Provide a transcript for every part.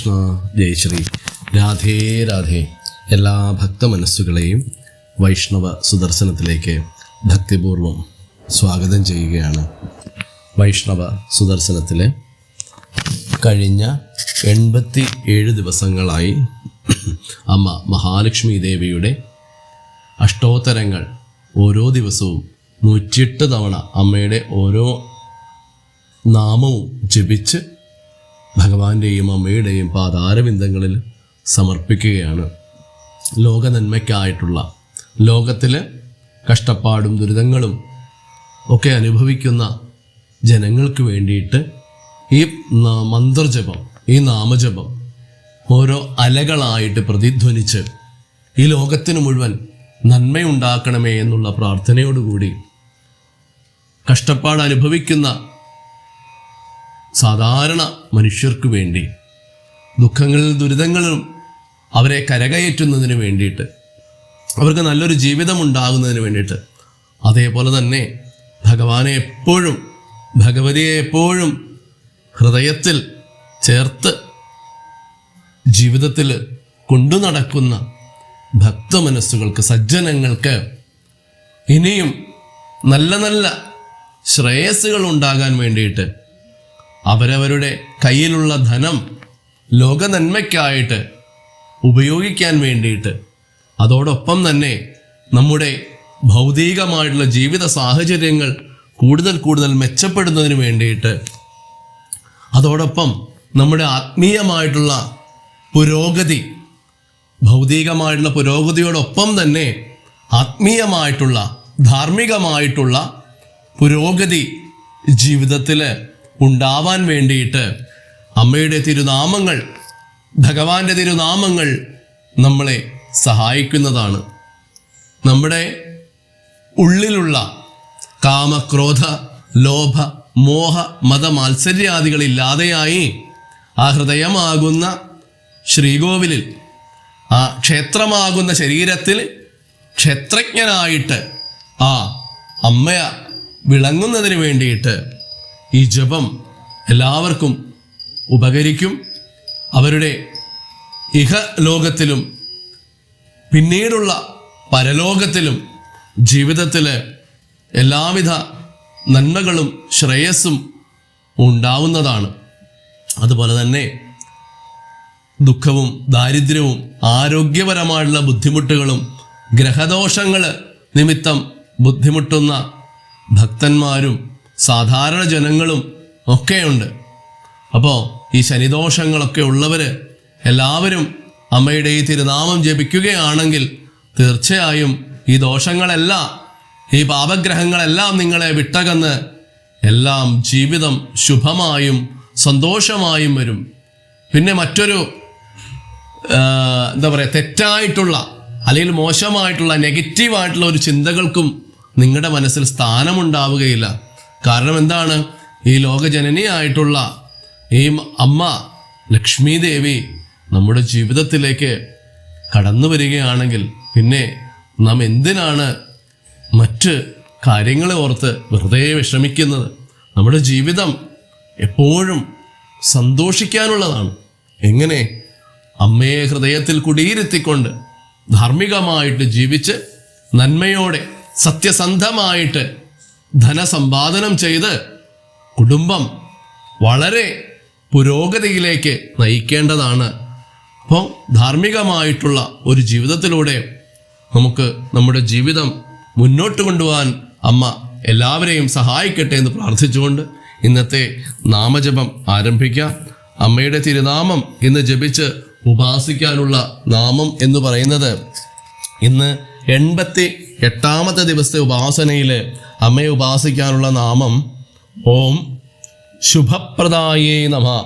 കൃഷ്ണ ജയശ്രീ. രാധേ രാധേ. എല്ലാ ഭക്ത മനസ്സുകളെയും വൈഷ്ണവ സുദർശനത്തിലേക്ക് ഭക്തിപൂർവം സ്വാഗതം ചെയ്യുകയാണ്. വൈഷ്ണവ സുദർശനത്തിലെ കഴിഞ്ഞ എൺപത്തി ഏഴ് ദിവസങ്ങളായി അമ്മ മഹാലക്ഷ്മി ദേവിയുടെ അഷ്ടോത്തരങ്ങൾ ഓരോ ദിവസവും നൂറ്റിയെട്ട് തവണ അമ്മയുടെ ഓരോ നാമവും ജപിച്ച് ഭഗവാന്റെയും അമ്മയുടെയും പാദാരവിന്ദങ്ങളിൽ സമർപ്പിക്കുകയാണ്. ലോക നന്മയ്ക്കായിട്ടുള്ള ലോകത്തിൽ കഷ്ടപ്പാടും ദുരിതങ്ങളും ഒക്കെ അനുഭവിക്കുന്ന ജനങ്ങൾക്ക് വേണ്ടിയിട്ട് ഈ മന്ത്രജപം ഈ നാമജപം ഓരോ അലകളായിട്ട് പ്രതിധ്വനിച്ച് ഈ ലോകത്തിന് മുഴുവൻ നന്മയുണ്ടാക്കണമേ എന്നുള്ള പ്രാർത്ഥനയോടുകൂടി കഷ്ടപ്പാട് അനുഭവിക്കുന്ന സാധാരണ മനുഷ്യർക്ക് വേണ്ടി ദുഃഖങ്ങളിൽ ദുരിതങ്ങളും അവരെ കരകയറ്റുന്നതിന് വേണ്ടിയിട്ട് അവർക്ക് നല്ലൊരു ജീവിതം ഉണ്ടാകുന്നതിന് വേണ്ടിയിട്ട് അതേപോലെ തന്നെ ഭഗവാനെ എപ്പോഴും ഭഗവതിയെ എപ്പോഴും ഹൃദയത്തിൽ ചേർത്ത് ജീവിതത്തിൽ കൊണ്ടു നടക്കുന്ന ഭക്തമനസ്സുകൾക്ക് സജ്ജനങ്ങൾക്ക് ഇനിയും നല്ല നല്ല ശ്രേയസ്സുകൾ ഉണ്ടാകാൻ വേണ്ടിയിട്ട് അവരവരുടെ കയ്യിലുള്ള ധനം ലോകനന്മയ്ക്കായിട്ട് ഉപയോഗിക്കാൻ വേണ്ടിയിട്ട്. അതോടൊപ്പം തന്നെ നമ്മുടെ ഭൗതികമായിട്ടുള്ള ജീവിത സാഹചര്യങ്ങൾ കൂടുതൽ കൂടുതൽ മെച്ചപ്പെടുന്നതിന് വേണ്ടിയിട്ട്. അതോടൊപ്പം നമ്മുടെ ആത്മീയമായിട്ടുള്ള പുരോഗതി ഭൗതികമായിട്ടുള്ള പുരോഗതിയോടൊപ്പം തന്നെ ആത്മീയമായിട്ടുള്ള ധാർമ്മികമായിട്ടുള്ള പുരോഗതി ജീവിതത്തിൽ ഉണ്ടാവാൻ വേണ്ടിയിട്ട് അമ്മയുടെ തിരുനാമങ്ങൾ ഭഗവാന്റെ തിരുനാമങ്ങൾ നമ്മളെ സഹായിക്കുന്നതാണ്. നമ്മുടെ ഉള്ളിലുള്ള കാമക്രോധ ലോഭ മോഹ മത മാത്സര്യാദികളില്ലാതെയായി ആ ഹൃദയമാകുന്ന ശ്രീകോവിലിൽ ആ ക്ഷേത്രമാകുന്ന ശരീരത്തിൽ ക്ഷേത്രജ്ഞനായിട്ട് ആ അമ്മയ വിളങ്ങുന്നതിന് വേണ്ടിയിട്ട് ഈ ജപം എല്ലാവർക്കും ഉപകരിക്കും. അവരുടെ ഇഹ ലോകത്തിലും പിന്നീടുള്ള പരലോകത്തിലും ജീവിതത്തിൽ എല്ലാവിധ നന്മകളും ശ്രേയസ്സും ഉണ്ടാവുന്നതാണ്. അതുപോലെ തന്നെ ദുഃഖവും ദാരിദ്ര്യവും ആരോഗ്യപരമായുള്ള ബുദ്ധിമുട്ടുകളും ഗ്രഹദോഷങ്ങൾ നിമിത്തം ബുദ്ധിമുട്ടുന്ന ഭക്തന്മാരും സാധാരണ ജനങ്ങളും ഒക്കെയുണ്ട്. അപ്പോൾ ഈ ശനിദോഷങ്ങളൊക്കെ ഉള്ളവർ എല്ലാവരും അമ്മയുടെ ഈ തിരുനാമം ജപിക്കുകയാണെങ്കിൽ തീർച്ചയായും ഈ ദോഷങ്ങളെല്ലാം ഈ പാപഗ്രഹങ്ങളെല്ലാം നിങ്ങളെ വിട്ടകന്ന് എല്ലാം ജീവിതം ശുഭമായും സന്തോഷമായും വരും. പിന്നെ മറ്റൊരു എന്താ പറയുക തെറ്റായിട്ടുള്ള അല്ലെങ്കിൽ മോശമായിട്ടുള്ള നെഗറ്റീവായിട്ടുള്ള ഒരു ചിന്തകൾക്കും നിങ്ങളുടെ മനസ്സിൽ സ്ഥാനമുണ്ടാവുകയില്ല. കാരണം എന്താണ്? ഈ ലോകജനനിയായിട്ടുള്ള ഈ അമ്മ ലക്ഷ്മി ദേവി നമ്മുടെ ജീവിതത്തിലേക്ക് കടന്നു വരികയാണെങ്കിൽ പിന്നെ നാം എന്തിനാണ് മറ്റ് കാര്യങ്ങളെ ഓർത്ത് വെറുതെ വിഷമിക്കുന്നത്? നമ്മുടെ ജീവിതം എപ്പോഴും സന്തോഷിക്കാനുള്ളതാണ്. എങ്ങനെ? അമ്മയെ ഹൃദയത്തിൽ കുടിയിരുത്തിക്കൊണ്ട് ധാർമ്മികമായിട്ട് ജീവിച്ച് നന്മയോടെ സത്യസന്ധമായിട്ട് ധനസമ്പാദനം ചെയ്ത് കുടുംബം വളരെ പുരോഗതിയിലേക്ക് നയിക്കേണ്ടതാണ്. അപ്പം ധാർമ്മികമായിട്ടുള്ള ഒരു ജീവിതത്തിലൂടെ നമുക്ക് നമ്മുടെ ജീവിതം മുന്നോട്ട് കൊണ്ടുപോകാൻ അമ്മ എല്ലാവരെയും സഹായിക്കട്ടെ എന്ന് പ്രാർത്ഥിച്ചുകൊണ്ട് ഇന്നത്തെ നാമജപം ആരംഭിക്കാം. അമ്മയുടെ തിരുനാമം ഇന്ന് ജപിച്ച് ഉപാസിക്കാനുള്ള നാമം എന്ന് പറയുന്നത് ഇന്ന് എൺപത്തി എട്ടാമത്തെ ദിവസത്തെ ഉപാസനയിൽ അമ്മയെ ഉപാസിക്കാനുള്ള നാമം ഓം ശുഭപ്രദായേ നമ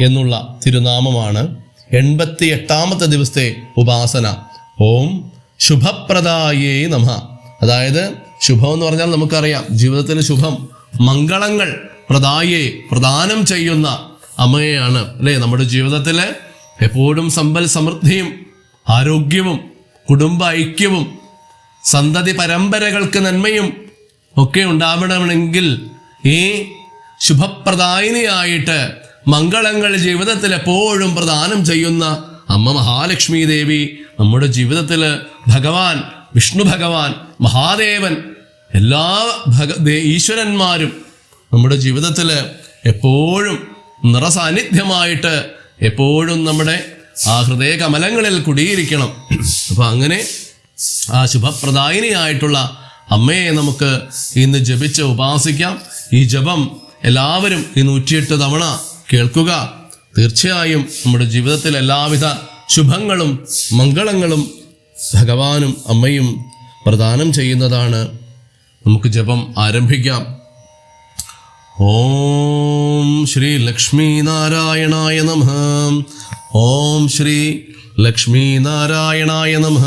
എന്നുള്ള തിരുനാമമാണ് എൺപത്തി എട്ടാമത്തെ ദിവസത്തെ ഉപാസന. ഓം ശുഭപ്രദായേ നമ. അതായത് ശുഭം എന്ന് പറഞ്ഞാൽ നമുക്കറിയാം ജീവിതത്തിൽ ശുഭം മംഗളങ്ങൾ പ്രദായേ പ്രദാനം ചെയ്യുന്ന അമ്മയെയാണ് അല്ലേ? നമ്മുടെ ജീവിതത്തിൽ എപ്പോഴും സമ്പൽ സമൃദ്ധിയും ആരോഗ്യവും കുടുംബ ഐക്യവും സന്തതി പരമ്പരകൾക്ക് നന്മയും ഒക്കെ ഉണ്ടാവണമെങ്കിൽ ഈ ശുഭപ്രദായിനിയായിട്ട് മംഗളങ്ങൾ ജീവിതത്തിൽ എപ്പോഴും പ്രദാനം ചെയ്യുന്ന അമ്മ മഹാലക്ഷ്മി ദേവി നമ്മുടെ ജീവിതത്തിൽ ഭഗവാൻ വിഷ്ണു ഭഗവാൻ മഹാദേവൻ എല്ലാ ഭഗ ഈശ്വരന്മാരും നമ്മുടെ ജീവിതത്തിൽ എപ്പോഴും നിറസാന്നിധ്യമായിട്ട് എപ്പോഴും നമ്മുടെ ആ ഹൃദയ കമലങ്ങളിൽ കുടിയിരിക്കണം. അപ്പം അങ്ങനെ ആ ശുഭപ്രദായിനിയായിട്ടുള്ള അമ്മയെ നമുക്ക് ഇന്ന് ജപിച്ച് ഉപാസിക്കാം. ഈ ജപം എല്ലാവരും ഈ നൂറ്റിയെട്ട് തവണ കേൾക്കുക. തീർച്ചയായും നമ്മുടെ ജീവിതത്തിൽ എല്ലാവിധ ശുഭങ്ങളും മംഗളങ്ങളും ഭഗവാനും അമ്മയും പ്രദാനം ചെയ്യുന്നതാണ്. നമുക്ക് ജപം ആരംഭിക്കാം. ഓം ശ്രീ ലക്ഷ്മീനാരായണായ നാരായണായ നമ. ഓം ശ്രീ ലക്ഷ്മീനാരായണായ നാരായണായ നമ.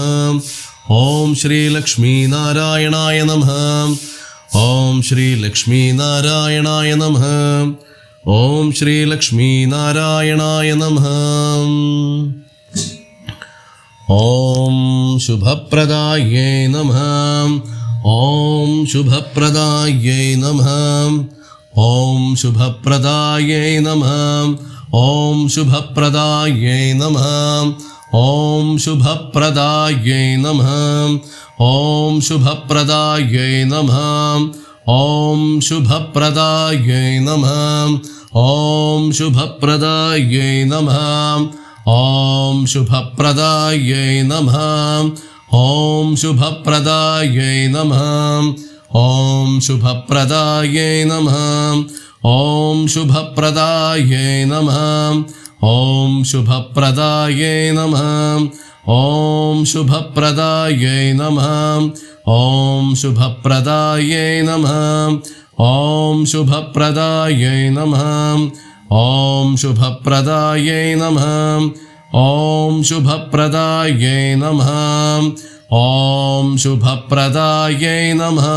ഓം ശ്രീ ലക്ഷ്മി നാരായണായ നമ. ഓം ശ്രീ ലക്ഷ്മി നാരായണായ നമ. ഓം ശ്രീ ലക്ഷ്മി നാരായണായ നമ. ഓം ശുഭപ്രദായേ നമ. ഓം ശുഭപ്രദായേ നമ. ഓം ശുഭപ്രദായേ നമ. ഓം ശുഭപ്രദായേ നമ. ॐ शुभप्रदायै नमः। ॐ शुभप्रदायै नमः। ॐ शुभप्रदायै नमः। ॐ शुभप्रदायै नमः। ॐ शुभप्रदायै नमः। ॐ शुभप्रदायै नमः। ॐ शुभप्रदायै नमः। ॐ शुभप्रदायै नमः ॐ शुभप्रदायै नमः। ॐ शुभप्रदायै नमः। ॐ शुभप्रदायै नमः। ॐ शुभप्रदायै नमः। ॐ शुभप्रदायै नमः। ॐ शुभप्रदायै नमः ॐ शुभप्रदायै नमः।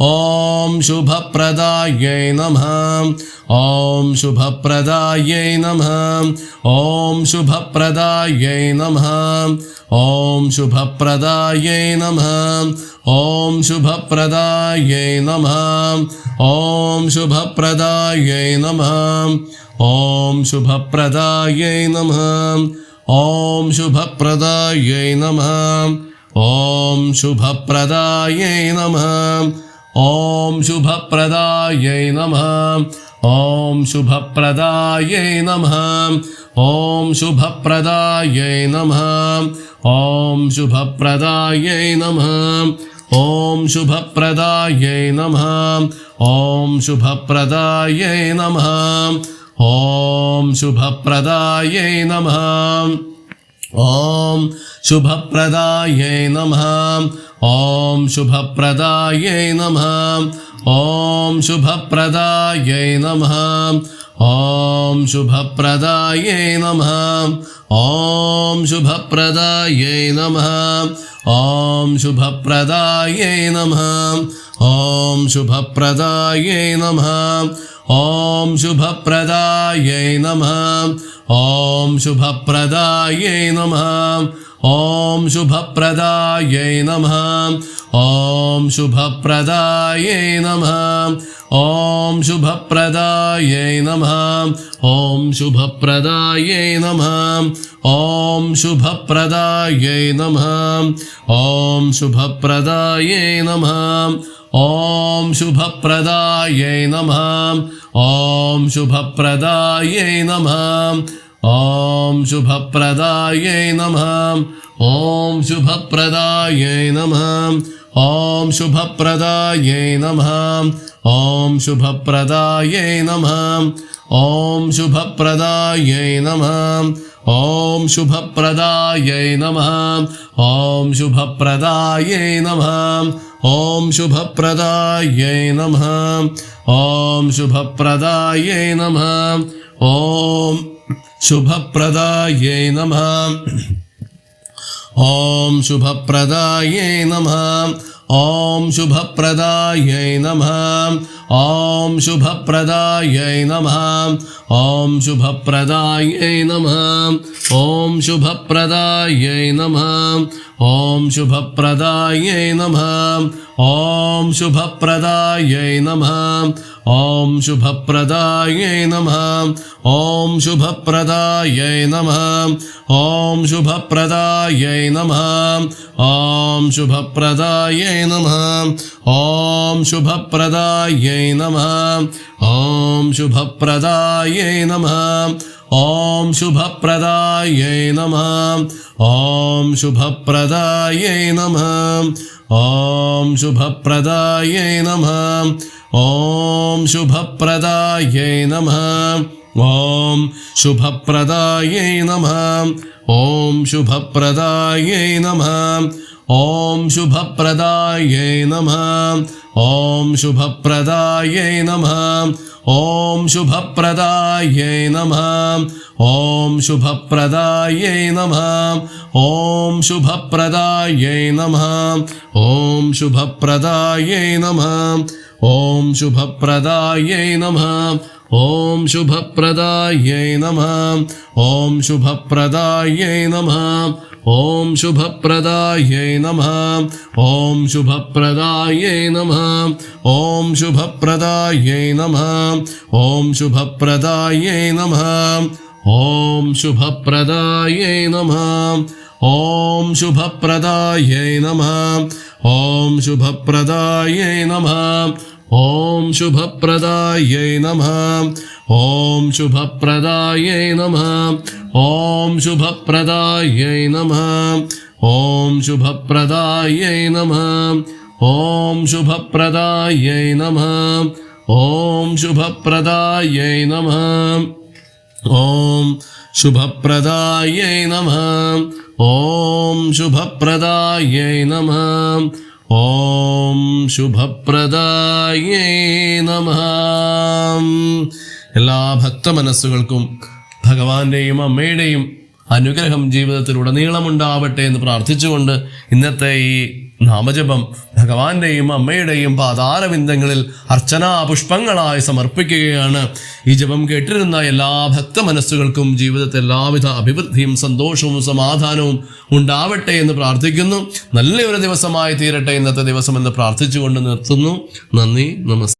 ॐ शुभप्रदायै नमः। ॐ शुभप्रदायै नमः। ॐ शुभप्रदायै नमः। ॐ शुभप्रदायै नमः। ॐ शुभप्रदायै नमः। ॐ शुभप्रदायै नमः। ॐ शुभप्रदायै नमः। ॐ शुभप्रदायै नमः ॐ शुभप्रदायै नमः। ॐ शुभप्रदायै नमः। ॐ शुभप्रदायै नमः। ॐ शुभप्रदायै नमः। ॐ शुभप्रदायै नमः। ॐ शुभप्रदायै नमः। ॐ शुभप्रदायै नमः। ॐ शुभप्रदायै नमः ॐ शुभप्रदायै नमः। ॐ शुभप्रदायै नमः। ॐ शुभप्रदायै नमः। ॐ शुभप्रदायै नमः। ॐ शुभप्रदायै नमः। ॐ शुभप्रदायै नमः। ॐ शुभप्रदायै नमः। ॐ शुभप्रदायै नमः ॐ शुभप्रदायै नमः। ॐ शुभप्रदायै नमः। ॐ शुभप्रदायै नमः। ॐ शुभप्रदायै नमः। ॐ शुभप्रदायै नमः। ॐ शुभप्रदायै नमः। ॐ शुभप्रदायै नमः। ॐ शुभप्रदायै नमः। ॐ शुभप्रदायै नमः ॐ शुभप्रदायै नमः। ॐ शुभप्रदायै नमः। ॐ शुभप्रदायै नमः। ॐ शुभप्रदायै नमः। ॐ शुभप्रदायै नमः। ॐ शुभप्रदायै नमः। ॐ शुभप्रदायै नमः। ॐ शुभप्रदायै नमः। ॐ शुभप्रदायै नमः। ॐ శుభప్రదాయే నమ. ఓం శుభప్రదాయే నమ. ఓం శుభప్రదాయే నమ. ఓం శుభప్రదాయే నమ. ఓం శుభప్రదాయే నమ. ఓం శుభప్రదాయే నమ. ఓం శుభప్రదాయే నమ. ఓం శుభప్రదాయే నమ. ॐ शुभप्रदायै नमः। ॐ शुभप्रदायै नमः। ॐ शुभप्रदायै नमः। ॐ शुभप्रदायै नमः। ॐ शुभप्रदायै नमः। ॐ शुभप्रदायै नमः। ॐ शुभप्रदायै नमः। ॐ शुभप्रदायै नमः। ॐ शुभप्रदायै नमः ॐ शुभप्रदायै नमः। ॐ शुभप्रदायै नमः। ॐ शुभप्रदायै नमः। ॐ शुभप्रदायै नमः। ॐ शुभप्रदायै नमः। ॐ शुभप्रदायै नमः। ॐ शुभप्रदायै नमः। ॐ शुभप्रदायै नमः। ॐ शुभप्रदायै नमः ॐ शुभप्रदायै नमः ॐ शुभप्रदायै नमः ॐ शुभप्रदायै नमः ॐ शुभप्रदायै नमः ॐ शुभप्रदायै नमः ॐ शुभप्रदायै नमः ॐ शुभप्रदायै नमः ॐ शुभप्रदायै नमः ॐ शुभप्रदायै नमः ॐ शुभप्रदायै नमः ॐ शुभप्रदायै नमः। ॐ शुभप्रदायै नमः। ॐ शुभप्रदायै नमः। ॐ शुभप्रदायै नमः। ॐ शुभप्रदायै नमः। ॐ शुभप्रदायै नमः। ॐ शुभप्रदायै नमः। ॐ शुभप्रदायै नमः ॐ ശുഭപ്രദായേ നമ. എല്ലാ ഭക്ത മനസ്സുകൾക്കും ഭഗവാന്റെയും അമ്മയുടെയും അനുഗ്രഹം ജീവിതത്തിൽ ഉടനീളമുണ്ടാവട്ടെ എന്ന് പ്രാർത്ഥിച്ചുകൊണ്ട് ഇന്നത്തെ ഈ നാമജപം ഭഗവാന്റെയും അമ്മയുടെയും പാതാരവിന്ദങ്ങളിൽ അർച്ചനാ പുഷ്പങ്ങളായി സമർപ്പിക്കുകയാണ്. ഈ ജപം കേട്ടിരുന്ന എല്ലാ ഭക്ത മനസ്സുകൾക്കും ജീവിതത്തിൽ എല്ലാവിധ അഭിവൃദ്ധിയും സന്തോഷവും സമാധാനവും ഉണ്ടാവട്ടെ എന്ന് പ്രാർത്ഥിക്കുന്നു. നല്ലൊരു ദിവസമായി തീരട്ടെ ഇന്നത്തെ ദിവസം എന്ന് പ്രാർത്ഥിച്ചുകൊണ്ട് നിർത്തുന്നു. നന്ദി നമസ്കാരം.